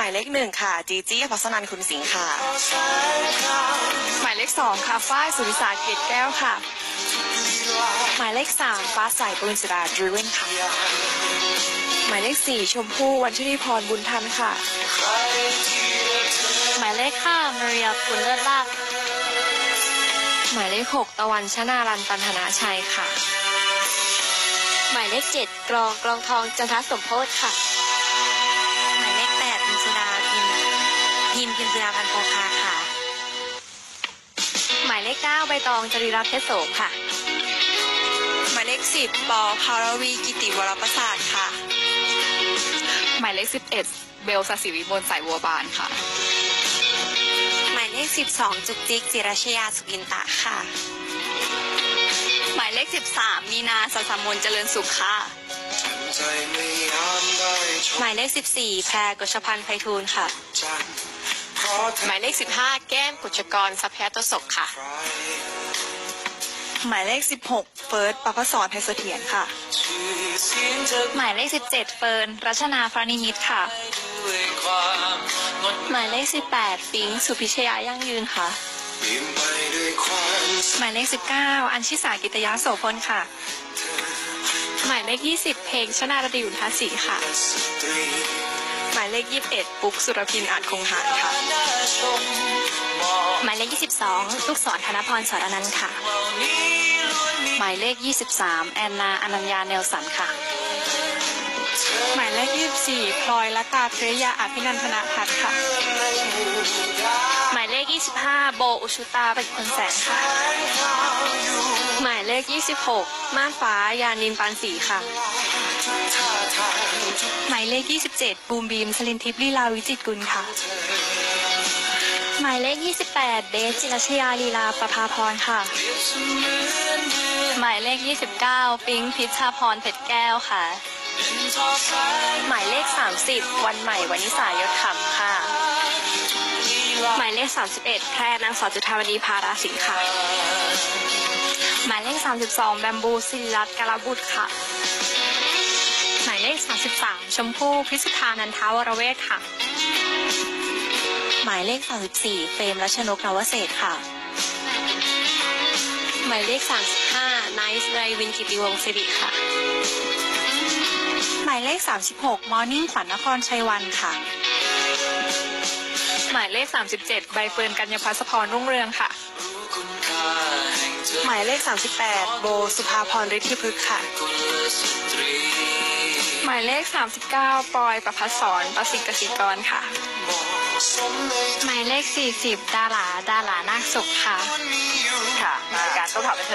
หมายเลขหนึ่งค่ะ จีจี้พัสนันคุณสิงห์ค่ะ หมายเลขสองค่ะ ฝ้ายสุริสาเกตแก้วค่ะ หมายเลขสามฟ้าใสปริญสิราดริเวนค่ะ หมายเลขสี่ชมพู่วันชุรีพรบุญทันค่ะ หมายเลขห้ามาเรียคุณเลิศลาภหมายเลขหกตะวันชนารันตันธนาชัยค่ะ หมายเลขเจ็ดกรองกรองทองจันทสมโพธค่ะ พิมพิมสุดาพันโพคาค่ะ หมายเลขเก้าใบตองจริรัตน์เพชรโสมค่ะ หมายเลขสิบปอภารวีกิติวรประสาทค่ะ หมายเลขสิบเอ็ดเบลสศิวิบลสายบัวบานค่ะ หมายเลขสิบสองจุกจิกจิรชยาสุกินตะค่ะ หมายเลขสิบสามมีนาสัสามนเจริญสุขค่ะหมายเลขสิบสี่แพรกชพันธ์ไพฑูรย์ค่ะ หมายเลขสิบห้าแก้มกุชกรสัพยาตศกค่ะ หมายเลขสิบหกเฟิร์สปภสอนไทยเสถียรค่ะ หมายเลขสิบเจ็ดเฟิร์นรัชนาพระนิมิตรค่ะ หมายเลขสิบแปดปิงสุพิชยายั่งยืนค่ะ หมายเลขสิบเก้าอัญชิสากิตยาโสพลค่ะ หมายเลขยี่สิบเพลงชนาดดิอุนทศรีค่ะ หมายเลขยี่สิบเอ็ดปุ๊กสุรพินอาจคงหารค่ะ หมายเลขยี่สิบสองลูกศรธนพรสรนันท์ค่ะ หมายเลขยี่สิบสามแอนนาอนัญญาเนลสันค่ะ หมายเลขยี่สิบสี่พลอยละกาเพริยาอภินันทนาพัฒน์ค่ะ หมายเลขยี่สิบห้าโบอุชุตาเป็นคนแสนค่ะหมายเล ขยี่สิบหกม่านฟ้ายานินปานสีค่ะ หมายเลขยี่สิบเจ็ดบูมบีมสลินทิพย์ลีลาวิจิตกุลค่ะ หมายเลขยี่สิบแปดเบสจิรชยาลีลาประภาพรค่ะ หมายเลขยี่สิบเก้าปิงพิชชาพรเพชรแก้วค่ะ หมายเลขสามสิบวันใหม่วันนิสายศขำค่ะหมายเลขสามสิบเอ็ดแพรนางสาวจุธาวดีพาราสิงห์ค่ะ หมายเลขสามสิบสองแบมบูศิริรัตน์กาลบุตรค่ะ หมายเลขสามสิบสามชมพู่พิสุธานันทาวรเวทค่ะ หมายเลขสามสิบสี่เฟรมรัชนกนวเศษค่ะ หมายเลขสามสิบห้าไนซ์ไรวินกิติวงศ์สิริค่ะ หมายเลขสามสิบหกมอร์นิ่งขวัญนครชัยวันค่ะ หมายเลข 37 ใบเฟิร์นกัญญาพัสพรรุ่งเรืองค่ะ หมายเลขสามสิบแปดโบสุภาพรฤทธิพฤกษ์ค่ะ หมายเลข 39 ปอยประพัสสอนประสิทธิ์กสิกรค่ะ หมายเลข 40 ดาราดารานาคสุขค่ะ ค่ะรายการต้องถามไปเธอ